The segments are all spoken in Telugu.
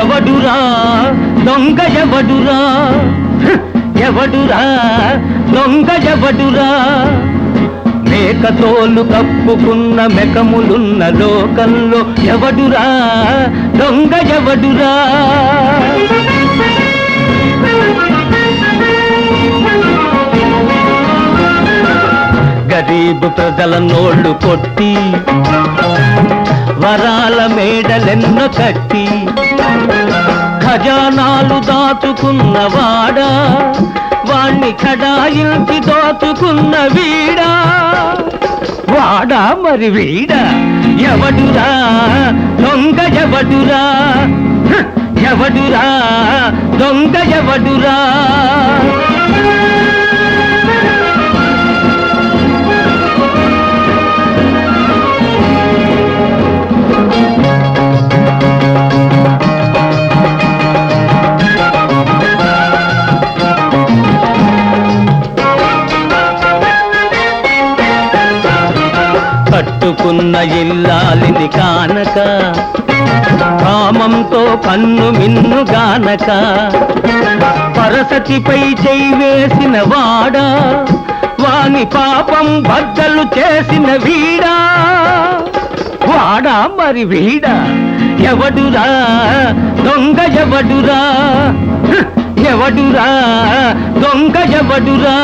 ఎవడురా? దొంగ ఎవడురా? ఎవడురా? దొంగ ఎవడురా? మేకతోలు కప్పుకున్న మెకములున్న లోకంలో ఎవడురా? దొంగ ఎవడురా? గరీబు ప్రజల నోళ్ళు కొట్టి వరాల మేడలెన్నో కట్టి ఖజానాలు దాచుకున్నవాడా వాణ్ణి కడాయించి దోచుకున్న వీడా. వాడా మరి వీడా ఎవడురా? దొంగ ఎవడురా? ఎవడురా? దొంగ ఎవడురా? కట్టుకున్న ఇల్లాలిని కానక కామంతో కన్ను మిన్ను గానక పరసతిపై చేయి వేసిన వాడా వాని పాపం బద్దలు చేసిన వీడా. వాడా మరి వీడా? ఎవడురా? దొంగ ఎవడురా? ఎవడురా? దొంగ ఎవడురా?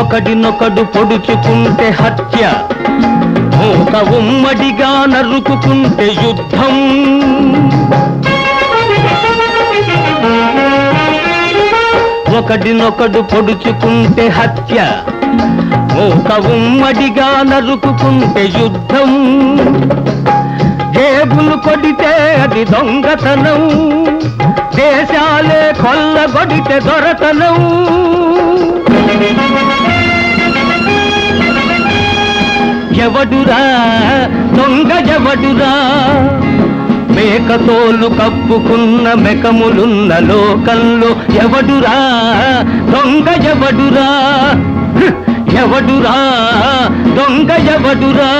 ఒకడినొకడు పొడుచుకుంటే హత్య. ఒక ఉమ్మడిగా నరుకుంటే యుద్ధం. ఒకడినొకడు పొడుచుకుంటే హత్య. ఒక ఉమ్మడిగా నరుకుంటే యుద్ధం. జేబులు కొడితే అది దొంగతనం. దేశాలే కొల్లగొడితే దొరతనం. ఎవడురా దొంగ ఎవడురా మేకతోలు కప్పుకున్న మెకములున్న లోకంలో ఎవడురా దొంగ ఎవడురా ఎవడురా దొంగ ఎవడురా